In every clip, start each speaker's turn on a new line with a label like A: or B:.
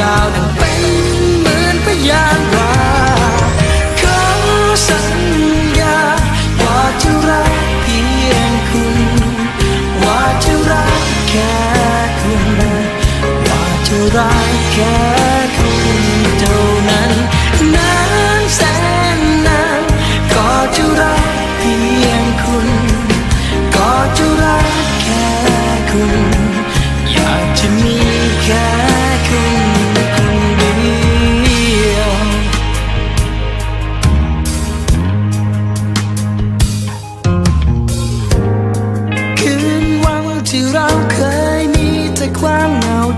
A: ยาวดังเป็นเหมือนพยาน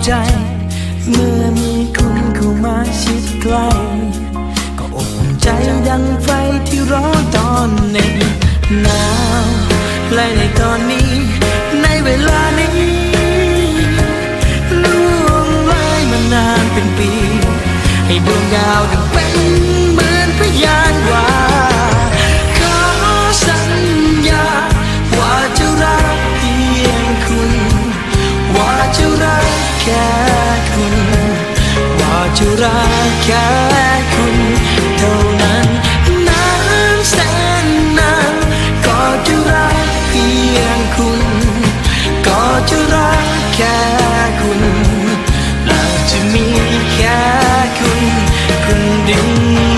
A: ใจ เมื่อมีคุณเข้ามาชิดใกล้ก็อบอุ่นใจดังไฟที่ร้อนตอนหน็บหนาวและในตอนนี้ ในเวลานี้ล่วงเลยมานานเป็นปี ให้ดวงดาวดังเป็นเหมือนพยานว่า รักแค่คุณเท่านั้นนานแสนนานก็จะรักเพียงคุณ ก็จะรักแค่คุณและจะมีแค่คุณคนเดียว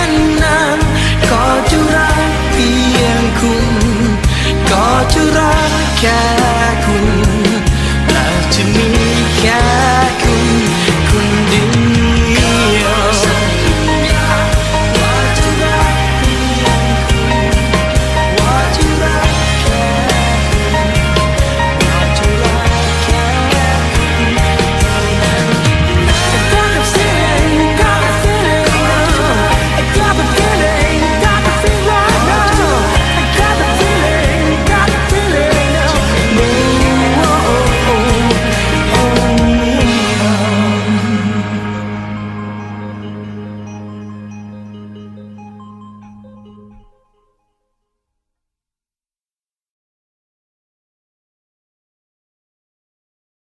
A: น